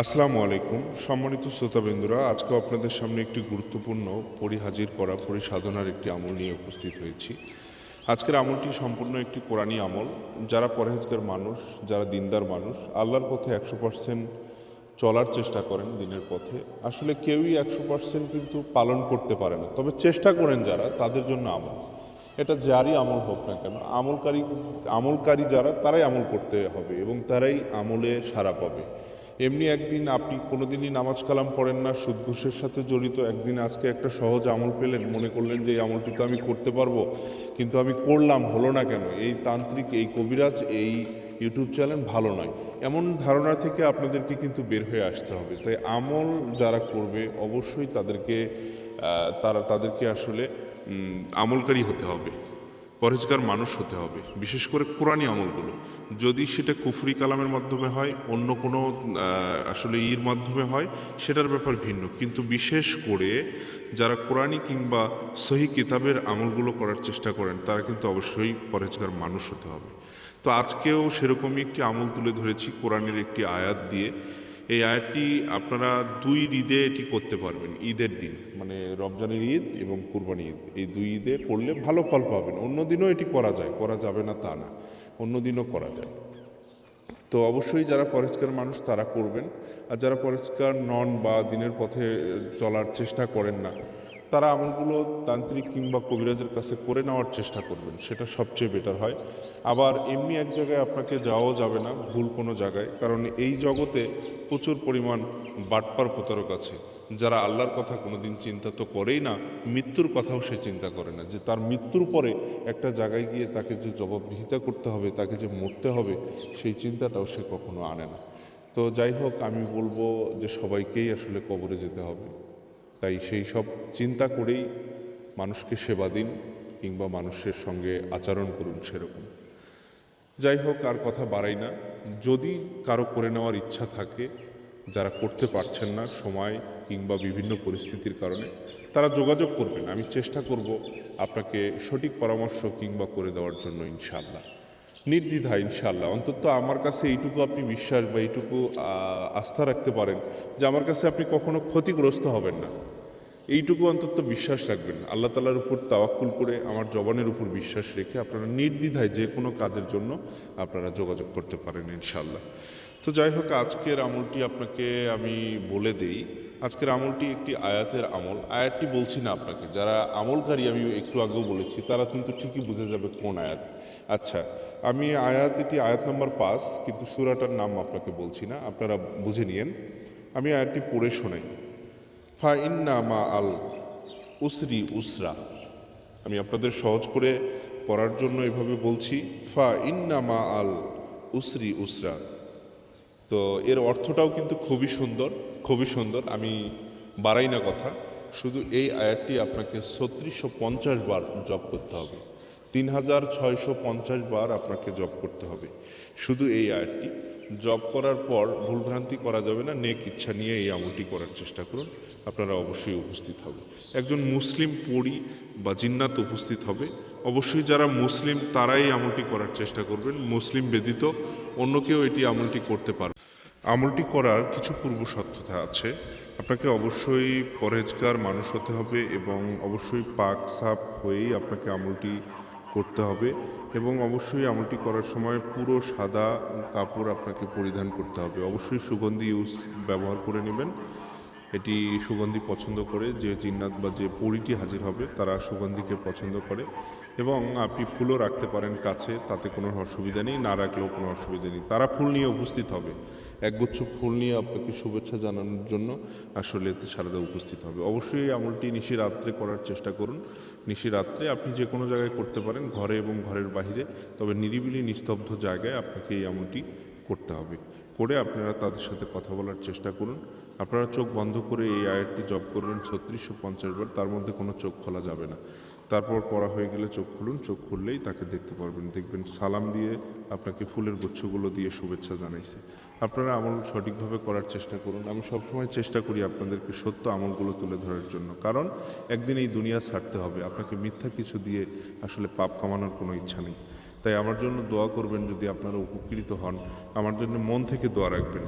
আসসালামু আলাইকুম। সম্মানিত শ্রোতাবৃন্দুরা আজকে আপনাদের সামনে একটি গুরুত্বপূর্ণ পরিহাজির করা, পরিসাধনার একটি আমল নিয়ে উপস্থিত হয়েছি। আজকের আমলটি সম্পূর্ণ একটি কোরআনী আমল। যারা পরহেজগার মানুষ, যারা দিনদার মানুষ, আল্লাহর পথে একশো পার্সেন্ট চলার চেষ্টা করেন দিনের পথে। আসলে কেউই একশো পার্সেন্ট কিন্তু পালন করতে পারে না। তবে চেষ্টা করেন যারা, তাদের জন্য আমল। এটা যারই আমল হোক না কেন, আমলকারী আমলকারী যারা, তারাই আমল করতে হবে এবং তারাই আমলে সারা পাবে। এমনি একদিন আপনি কোনোদিনই নামাজ কালাম পড়েন না, সুদ ঘুষের সাথে জড়িত। একদিন আজকে একটা সহজ আমল পেলেন, মনে করলেন যে এই আমলটি তো আমি করতে পারব, কিন্তু আমি করলাম, হলো না কেন? এই তান্ত্রিক, এই কবিরাজ, এই ইউটিউব চ্যানেল ভালো নয়। এমন ধারণা থেকে আপনাদেরকে কিন্তু বের হয়ে আসতে হবে। তাই আমল যারা করবে, অবশ্যই তাদেরকে তারা তাদেরকে আসলে আমলকারী হতে হবে। পরেজগার মানুষ হতে হবে, বিশেষ করে কোরআনী আমলগুলো। যদি সেটা কুফরি কালামের মাধ্যমে হয়, অন্য কোনো আসলে ইর মাধ্যমে হয়, সেটার ব্যাপার ভিন্ন। কিন্তু বিশেষ করে যারা কোরআনী কিংবা সহি কিতাবের আমলগুলো করার চেষ্টা করেন, তারা কিন্তু অবশ্যই পরেজগার মানুষ হতে হবে। তো আজকেও সেরকমই একটি আমল তুলে ধরেছি কোরআনের একটি আয়াত দিয়ে। এই আয়াতটি আপনারা দুই ঈদে এটি করতে পারবেন, ঈদের দিন। মানে রমজানের ঈদ এবং কুরবানি ঈদ। এই দুই ঈদে করলে ভালো ফল পাবেন। অন্য দিনও এটি করা যায়। করা যাবে না তা না। অন্য দিনও করা যায়। তো অবশ্যই যারা পরিষ্কার মানুষ, তারা করবেন। আর যারা পরিষ্কার নন বা দিনের পথে চলার চেষ্টা করেন না তারা আমলগুলো তান্ত্রিক কিংবা কবিরাজের কাছে করে নেওয়ার চেষ্টা করবেন, সেটা সবচেয়ে বেটার হয়। আবার এমনি এক জায়গায় আপনাকে যাওয়াও যাবে না, ভুল কোনো জায়গায়, কারণ এই জগতে প্রচুর পরিমাণ বাটপার প্রতারক আছে। যারা আল্লাহর কথা কোনোদিন চিন্তা তো করেই না, মৃত্যুর কথাও সে চিন্তা করে না। যে তার মৃত্যুর পরে একটা জায়গায় গিয়ে তাকে যে জবাবদিহিতা করতে হবে, তাকে যে মরতে হবে, সেই চিন্তাটাও সে কখনো আনে না। তো যাই হোক, আমি বলব যে সবাইকেই আসলে কবরে যেতে হবে। তাই সেই সব চিন্তা করেই মানুষকে সেবা দিন কিংবা মানুষের সঙ্গে আচরণ করুন সেরকম। যাই হোক, আর কথা বাড়াই না। যদি কারও করে নেওয়ার ইচ্ছা থাকে, যারা করতে পারছেন না সময় কিংবা বিভিন্ন পরিস্থিতির কারণে, তারা যোগাযোগ করবেন। আমি চেষ্টা করব আপনাকে সঠিক পরামর্শ কিংবা করে দেওয়ার জন্য ইনশাআল্লাহ। নির্দ্বিধা ইনশাআল্লাহ। অন্তত আমার কাছে এইটুকু আপনি বিশ্বাস বা এইটুকু আস্থা রাখতে পারেন যে আমার কাছে আপনি কখনো ক্ষতিগ্রস্ত হবেন না। এইটুকু অন্তত বিশ্বাস রাখবেন। আল্লাহ তালার উপর তাওয়াক্কুল করে আমার জবানের উপর বিশ্বাস রেখে আপনারা নির্দ্বিধায় যে কোনো কাজের জন্য আপনারা যোগাযোগ করতে পারেন ইনশাল্লাহ তো যাই হোক, আজকের আমলটি আপনাকে আমি বলে দেই। আজকের আমলটি একটি আয়াতের আমল। আয়াতটি বলছি না আপনাকে। যারা আমলকারী, আমি একটু আগেও বলেছি, তারা কিন্তু ঠিকই বুঝে যাবে কোন আয়াত। আচ্ছা আমি আয়াত এটি আয়াত নাম্বার পাঁচ, কিন্তু সুরাটার নাম আপনাকে বলছি না। আপনারা বুঝে নিয়েন। আমি আয়াতটি পড়ে শোনাই। ফা ইন্না মা আল উসরি উসরা। আমি আপনাদের সহজ করে পড়ার জন্য এভাবে বলছি ফা ইন্না মা আল উসরি উসরা। তো এর অর্থটাও কিন্তু খুবই সুন্দর খুবই সুন্দর, আমি বাড়াই না কথা। শুধু এই আয়াতটি আপনাকে ছত্রিশশো পঞ্চাশ বার জপ করতে হবে, তিন হাজার ছয়শো পঞ্চাশ বার আপনাকে জপ করতে হবে। শুধু এই আয়াতটি। জব করার পর ভুলভ্রান্তি করা যাবে না। নেক ইচ্ছা নিয়ে এই আমলটি করার চেষ্টা করুন। আপনারা অবশ্যই উপস্থিত হবে। একজন মুসলিম পড়ি বা জিন্নাত উপস্থিত হবে। অবশ্যই যারা মুসলিম, তারাই আমলটি করার চেষ্টা করবেন। মুসলিম ব্যতীত অন্য কেউ এটি আমলটি করতে পারবে আমলটি করার কিছু পূর্ব সত্যতা আছে। আপনাকে অবশ্যই পরেজগার মানুষ হতে হবে এবং অবশ্যই পাক সাপ হয়েই আপনাকে আমলটি করতে হবে এবং অবশ্যই আমলটি করার সময় পুরো সাদা কাপড় আপনাকে পরিধান করতে হবে। অবশ্যই সুগন্ধি ইউজ ব্যবহার করে নেবেন। এটি সুগন্ধি পছন্দ করে, যে জিন্নাত বা যে পরিটি হাজির হবে, তারা সুগন্ধিকে পছন্দ করে। এবং আপনি ফুলও রাখতে পারেন কাছে, তাতে কোনো অসুবিধা নেই, না রাখলেও কোনো অসুবিধা নেই। তারা ফুল নিয়ে উপস্থিত হবে। একগুচ্ছ ফুল নিয়ে আপনাকে শুভেচ্ছা জানানোর জন্য আসলে সারদা উপস্থিত হবে। অবশ্যই এই আমলটি নিশি রাত্রে করার চেষ্টা করুন। নিশি রাত্রে আপনি যে কোনো জায়গায় করতে পারেন, ঘরে এবং ঘরের বাইরে তবে নিরিবিলি, নিস্তব্ধ জায়গায় আপনাকে এই আমলটি করতে হবে। করে আপনারা তাদের সাথে কথা বলার চেষ্টা করুন। আপনারা চোখ বন্ধ করে এই আয়াতটি জপ করবেন, ছত্রিশশো পঞ্চাশ বার, তার মধ্যে কোনো চোখ খোলা যাবে না। তারপর পড়া হয়ে গেলে চোখ খুলুন, চোখ খুললেই তাকে দেখতে পারবেন। দেখবেন সালাম দিয়ে আপনাকে ফুলের গুচ্ছগুলো দিয়ে শুভেচ্ছা জানাইছে। আপনারা আমল সঠিকভাবে করার চেষ্টা করুন। আমি সবসময় চেষ্টা করি আপনাদেরকে সত্য আমলগুলো তুলে ধরার জন্য। কারণ একদিন এই দুনিয়া ছাড়তে হবে। আপনাকে মিথ্যা কিছু দিয়ে আসলে পাপ কামানোর কোনো ইচ্ছা নেই। তাই আমার জন্য দোয়া করবেন যদি আপনারা উপকৃত হন। আমার জন্য মন থেকে দোয়া রাখবেন।